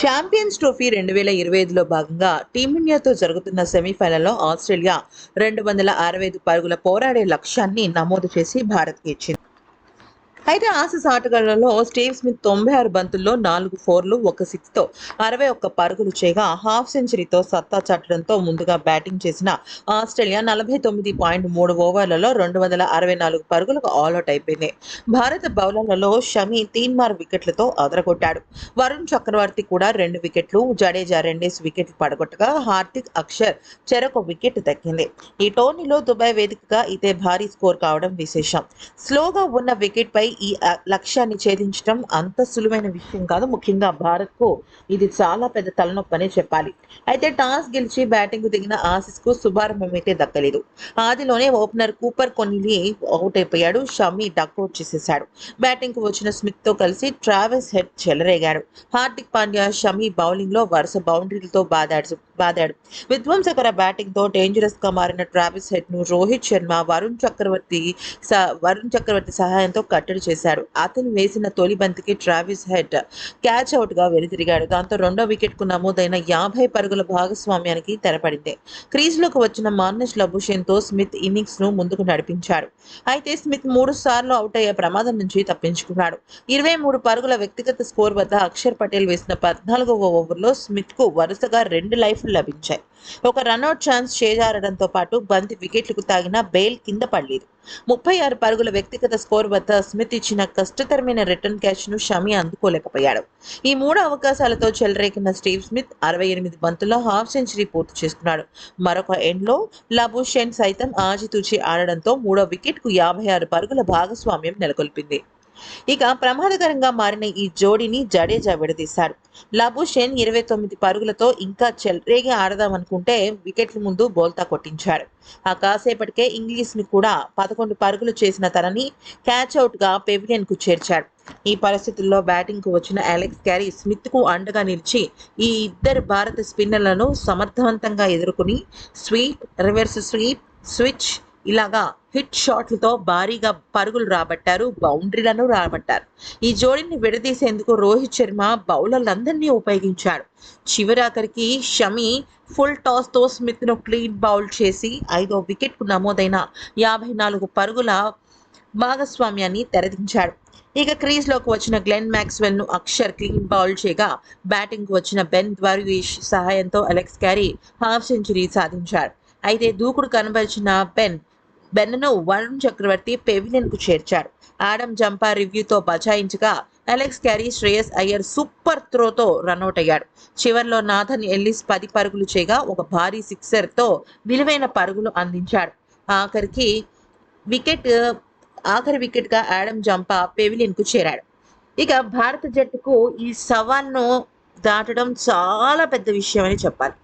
Champions trophy రెండు వేల ఇరవై ఐదులో భాగంగా టీమిండియాతో జరుగుతున్న సెమీఫైనల్లో ఆస్ట్రేలియా రెండు వందల అరవై ఐదు పరుగుల పోరాడే లక్ష్యాన్ని నమోదు చేసి భారత్కి ఇచ్చింది. అయితే ఆసీస్ ఆటగాళ్ళలో స్టీవ్ స్మిత్ తొంభై ఆరు బంతుల్లో నాలుగు ఫోర్లు ఒక సిక్స్తో అరవై ఒక్క పరుగులు చేయగా హాఫ్ సెంచరీతో సత్తా చాటడంతో ముందుగా బ్యాటింగ్ చేసిన ఆస్ట్రేలియా నలభై తొమ్మిది పాయింట్ మూడు ఓవర్లలో రెండు వందల అరవై నాలుగు పరుగులకు ఆల్అౌట్ అయిపోయింది. భారత బౌలర్లలో షమి తీన్మార్ వికెట్లతో అదరగొట్టాడు. వరుణ్ చక్రవర్తి కూడా రెండు వికెట్లు జడేజా రెండేసి వికెట్లు పడగొట్టగా హార్దిక్ అక్షర్ చెరొక వికెట్ దక్కింది. ఈ టోర్నీలో దుబాయ్ వేదికగా ఇదే భారీ స్కోర్ కావడం విశేషం. స్లోగా ఉన్న వికెట్ పై ఈ లక్ష్యాన్ని ఛేదించడం అంత సులువైన విషయం కాదు. ముఖ్యంగా భారత్కు ఇది చాలా పెద్ద తలనొప్పి అనే చెప్పాలి. అయితే టాస్ గెలిచి బ్యాటింగ్ దిగిన ఆసిస్కు శుభారంభం అయితే దక్కలేదు. ఆదిలోనే ఓపెనర్ కూపర్ కొన్నిలి అవుట్ అయిపోయాడు. షమి డక్అవుట్ చేసేశాడు. బ్యాటింగ్కు వచ్చిన స్మిత్తో కలిసి ట్రావెస్ హెడ్ చెలరేగాడు. హార్దిక్ పాండ్యా షమీ బౌలింగ్లో వరుస బౌండరీలతో బాదాడు బాదాడు. విధ్వంసకర బ్యాటింగ్తో మారిన ట్రావెల్స్ హెడ్ను రోహిత్ శర్మ వరుణ్ చక్రవర్తి వరుణ్ చక్రవర్తి సహాయంతో కట్టడి చేశాడు అతను వేసిన తొలి బంతికి ట్రావిస్ హెడ్ క్యాచ్ అవుట్గా వెనుతిరిగాడు. దాంతో రెండో వికెట్కు నమోదైన యాభై పరుగుల భాగస్వామ్యానికి తెరపడింది. క్రీజ్లోకి వచ్చిన మార్నెష్ లబుషేన్తో స్మిత్ ఇన్నింగ్స్ను ముందుకు నడిపించాడు. అయితే స్మిత్ మూడు సార్లు అవుట్ అయ్యే ప్రమాదం నుంచి తప్పించుకున్నాడు. ఇరవై మూడు పరుగుల వ్యక్తిగత స్కోర్ వద్ద అక్షర్ పటేల్ వేసిన పద్నాలుగవ ఓవర్లో స్మిత్కు వరుసగా రెండు లైఫ్లు లభించాయి. ఒక రన్అట్ ఛాన్స్ చేజారడంతో పాటు బంతి వికెట్లకు తాగిన బెయిల్ కింద పడలేదు. ముప్పై ఆరు పరుగుల వ్యక్తిగత స్కోర్ వద్ద స్మిత్ ఇచ్చిన కష్టతరమైన రిటర్న్ క్యాచ్ను షమి అందుకోలేకపోయాడు. ఈ మూడు అవకాశాలతో చెలరేకిన స్టీవ్ స్మిత్ అరవై ఎనిమిది బంతుల్లో హాఫ్ సెంచరీ పూర్తి చేసుకున్నాడు. మరొక ఎండ్లో లబుషెన్ సైతం ఆచితూచి ఆడడంతో మూడో వికెట్కు యాభై ఆరు పరుగుల భాగస్వామ్యం నెలకొల్పింది. ఇక ప్రమాదకరంగా మారిన ఈ జోడీని జడేజా విడదీశాడు లబుషెన్ ఇరవై తొమ్మిది పరుగులతో ఇంకా చెలరేగి ఆడదామనుకుంటే వికెట్ల ముందు బోల్తా కొట్టించాడు. ఆ కాసేపటికే ఇంగ్లీష్ని కూడా పదకొండు పరుగులు చేసిన తనని క్యాచ్ అవుట్గా చేర్చాడు. ఈ పరిస్థితుల్లో బ్యాటింగ్కు వచ్చిన అలెక్స్ క్యారీ స్మిత్కు అండగా నిలిచి ఈ ఇద్దరు భారత స్పిన్నర్లను సమర్థవంతంగా ఎదుర్కొని స్వీప్ రివర్స్ స్వీప్ స్విచ్ ఇలాగా హిట్ షాట్లతో భారీగా పరుగులు రాబట్టారు బౌండరీలను రాబట్టారు. ఈ జోడీని విడదీసేందుకు రోహిత్ శర్మ బౌలర్లందరినీ ఉపయోగించాడు. చివరాఖరికి షమి ఫుల్ టాస్తో స్మిత్ను క్లీన్ బౌల్ చేసి ఐదో వికెట్కు నమోదైన యాభై నాలుగు పరుగుల భాగస్వామ్యాన్ని తెరదించాడు. ఇక క్రీజ్లోకి వచ్చిన గ్లెన్ మ్యాక్స్వెల్ను అక్షర్ క్లీన్ బౌల్ చేయగా బ్యాటింగ్కు వచ్చిన బెన్ ద్వారివేష్ సహాయంతో అలెక్స్ క్యారీ హాఫ్ సెంచరీ సాధించాడు. అయితే దూకుడు కనబరిచిన బెన్ బెన్ను వరుణ్ చక్రవర్తి పెవిలియన్కు చేర్చాడు ఆడమ్ జంపా రివ్యూతో బచాయించగా Alex Carey Shreyas Iyer super త్రోతో run out అయ్యాడు చివర్లో నాథన్ ఎల్లిస్ పది పరుగులు చేయగా ఒక భారీ సిక్సర్తో విలువైన పరుగులు అందించాడు. ఆఖరికి వికెట్ ఆఖరి వికెట్గా ఆడమ్ జంపా పెవిలియన్కు చేరాడు. ఇక భారత జట్టుకు ఈ సవాల్ను దాటడం చాలా పెద్ద విషయం అని చెప్పాలి.